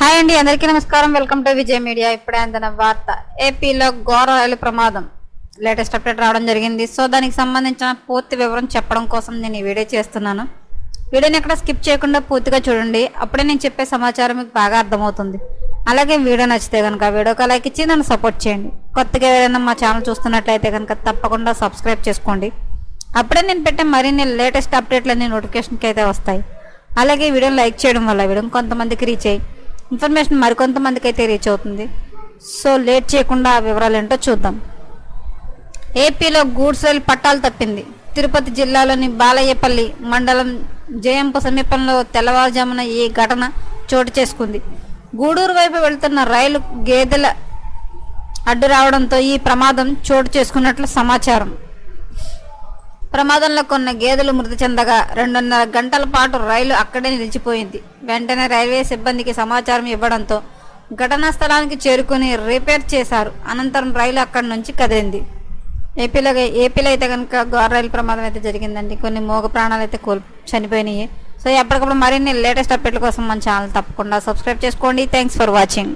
Hi అండి అందరికీ నమస్కారం. Welcome to Vijay media. ఇప్పుడే అందిన వార్త. ఏపీలో ఘోర రైలు ప్రమాదం. లేటెస్ట్ అప్డేట్ రావడం జరిగింది. సో దానికి సంబంధించిన పూర్తి వివరం చెప్పడం కోసం నేను ఈ వీడియో చేస్తున్నాను. వీడియోని ఎక్కడ స్కిప్ చేయకుండా పూర్తిగా చూడండి. అప్పుడే నేను చెప్పే సమాచారం మీకు బాగా అర్థమవుతుంది. అలాగే వీడియో నచ్చితే కనుక వీడియోకి లైక్ ఇచ్చి నన్ను సపోర్ట్ చేయండి. కొత్తగా ఏదైనా మా ఛానల్ చూస్తున్నట్లయితే కనుక తప్పకుండా సబ్స్క్రైబ్ చేసుకోండి. అప్పుడే నేను పెట్టే మరిన్ని లేటెస్ట్ అప్డేట్లన్నీ నోటిఫికేషన్కి అయితే వస్తాయి. అలాగే వీడియోని లైక్ చేయడం వల్ల వీడియో కొంతమందికి రీచ్ అయ్యి ఇన్ఫర్మేషన్ మరికొంతమందికి అయితే రీచ్ అవుతుంది. సో లేట్ చేయకుండా ఆ వివరాలు ఏంటో చూద్దాం. ఏపీలో గూడ్స్ రైలు పట్టాలు తప్పింది. తిరుపతి జిల్లాలోని బాలయ్యపల్లి మండలం జయంపు సమీపంలో తెల్లవారుజామున ఈ ఘటన చోటు చేసుకుంది. గూడూరు వైపు వెళ్తున్న రైలు గేదెల అడ్డు రావడంతో ఈ ప్రమాదం చోటు చేసుకున్నట్లు సమాచారం. ప్రమాదంలో కొన్ని గేదెలు మృతి చెందగా రెండున్నర గంటల పాటు రైలు అక్కడే నిలిచిపోయింది. వెంటనే రైల్వే సిబ్బందికి సమాచారం ఇవ్వడంతో ఘటనా స్థలానికి చేరుకుని రిపేర్ చేశారు. అనంతరం రైలు అక్కడి నుంచి కదిలింది. ఏపీలో ఏపీలో అయితే కనుక గోర రైలు ప్రమాదం అయితే జరిగిందండి. కొన్ని మోగ ప్రాణాలు అయితే కోల్ చనిపోయినాయి. సో ఎప్పటికప్పుడు మరిన్ని లేటెస్ట్ అప్డేట్ల కోసం మన ఛానల్ తప్పకుండా సబ్స్క్రైబ్ చేసుకోండి. Thanks for watching.